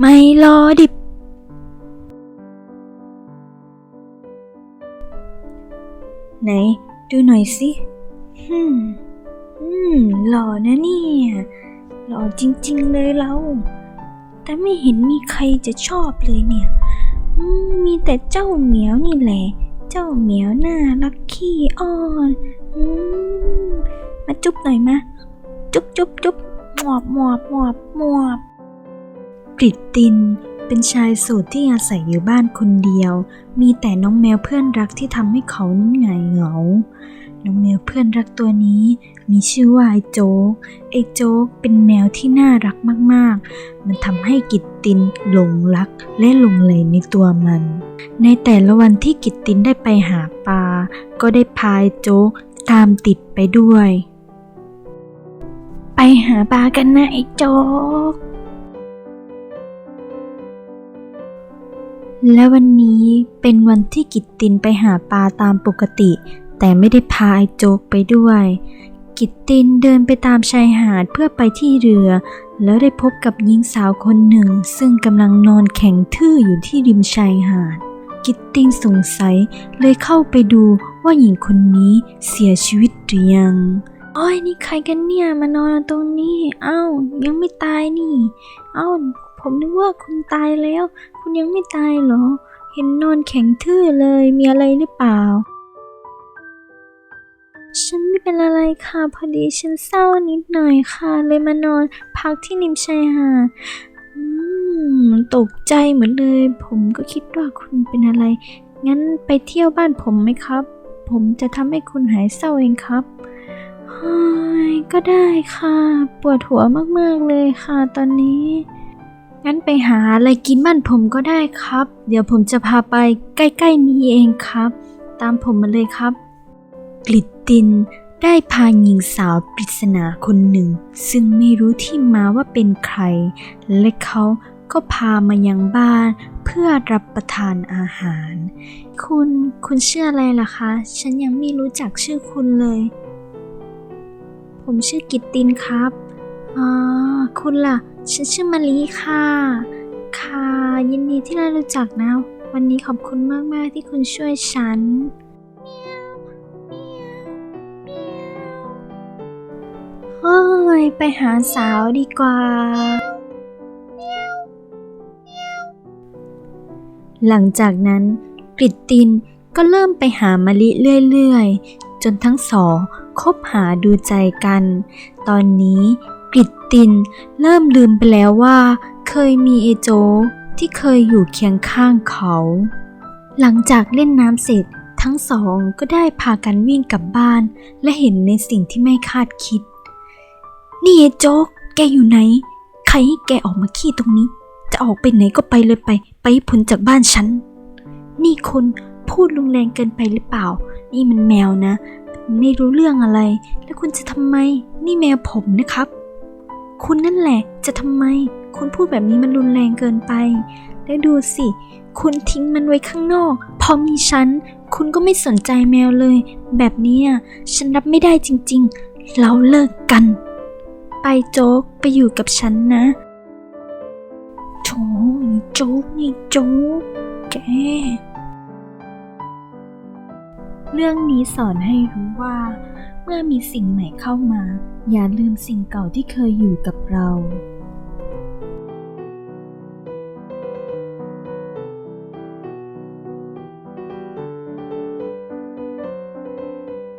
ไม่รอดิบ ไหน ดูหน่อยสิฮึมอืม หล่อนะเนี่ย หล่อจริง ๆ เลยเรา แต่ไม่เห็นมีใครจะชอบเลยเนี่ยมีแต่เจ้าเหมียวนี่แหละ เจ้าเหมียวน่ารักขี้อ้อนอมมาจุ๊บหน่อยมา จุ๊บจุ๊บจุ๊บหมอบหมอบหมอบหมอบ กริตติน เป็นชายโสดที่อาศัยอยู่บ้านคนเดียว มีแต่น้องแมวเพื่อนรักที่ทำให้เขานั้นหงายเหงา น้องแมวเพื่อนรักตัวนี้ มีชื่อว่าไอโจ๊ก ไอโจ๊กเป็นแมวที่น่ารักมากๆ มันทำให้กิตตินหลงรักและหลงไหลในตัวมัน ในแต่ละวันที่กิตตินได้ไปหาปลา ก็ได้พายโจ๊กตามติดไปด้วย ไปหาปลากันนะไอโจ๊ก และวันนี้เป็นวันที่กิตตินไปหาปลาตามปกติ แต่ไม่ได้พาไอ้โจ๊กไปด้วย กิตตินเดินไปตามชายหาดเพื่อไปที่เรือ แล้วได้พบกับหญิงสาวคนหนึ่ง ซึ่งกำลังนอนแข็งทื่ออยู่ที่ริมชายหาด กิตตินสงสัยเลยเข้าไปดูว่าหญิงคนนี้เสียชีวิตหรือยังโอ้ยนี่ใครกันเนี่ยมานอนตรงนี้ เอ้ายังไม่ตายนี่ เอ้า ผมนึกว่าคุณตายแล้ว คุณยังไม่ตายเหรอ เห็นนอนแข็งทื่อเลย มีอะไรหรือเปล่า ฉันไม่เป็นอะไรค่ะ พอดีฉันเศร้านิดหน่อยค่ะ เลยมานอนพักที่ริมชายหาดอืมตกใจเหมือนเลย ผมก็คิดว่าคุณเป็นอะไร งั้นไปเที่ยวบ้านผมไหมครับ ผมจะทำให้คุณหายเศร้าเองครับก็ได้ค่ะ ปวดหัวมาก ๆ เลยค่ะตอนนี้ งั้นไปหาอะไรกินบ้านผมก็ได้ครับ เดี๋ยวผมจะพาไปใกล้ๆนี้เองครับ ตามผมมาเลยครับ กลิตตินได้พาหญิงสาวปริศนาคนหนึ่ง ซึ่งไม่รู้ที่มาว่าเป็นใคร และเขาก็พามายังบ้านเพื่อรับประทานอาหาร คุณคุณชื่ออะไรล่ะคะ ฉันยังไม่รู้จักชื่อคุณเลย ผมชื่อกิตตินครับ อ๋อ คุณล่ะ ฉันชื่อมาลีค่ะ ค่ะ ยินดีที่ได้รู้จักนะ วันนี้ขอบคุณมาก ๆ ที่คุณช่วยฉัน เฮ้ย ไปหาสาวดีกว่า หลังจากนั้นกริตตินก็เริ่มไปหามะลิเรื่อย ๆ จนทั้งสองคบหาดูใจกัน ตอนนี้ กริตตินเริ่มลืมไปแล้วว่า เคยมีเอโจที่เคยอยู่เคียงข้างเขา หลังจากเล่นน้ำเสร็จทั้งสองก็ได้พากันวิ่งกลับบ้าน และเห็นในสิ่งที่ไม่คาดคิด นี่เอโจกแกอยู่ไหน ใครให้แกออกมาขี้ตรงนี้ จะออกไปไหนก็ไปเลยไป ไปให้พ้นจากบ้านฉัน นี่คุณพูดรุนแรงเกินไปหรือเปล่า นี่มันแมวนะ ไม่รู้เรื่องอะไร แล้วคุณจะทำไม นี่แมวผมนะครับ คุณนั่นแหละ จะทำไม คุณพูดแบบนี้มันรุนแรงเกินไป แล้ดูสิ คุณทิ้งมันไว้ข้างนอก พอมีฉัน คุณก็ไม่สนใจแมวเลย แบบนี้อะฉันรับไม่ได้จริง ๆ เราเลิกกัน ไปโจ๊กไปอยู่กับฉันนะโถนี่โจ๊กนี่โจ๊กแกเรื่องนี้สอนให้รู้ว่า เมื่อมีสิ่งใหม่เข้ามา อย่าลืมสิ่งเก่าที่เคยอยู่กับเรา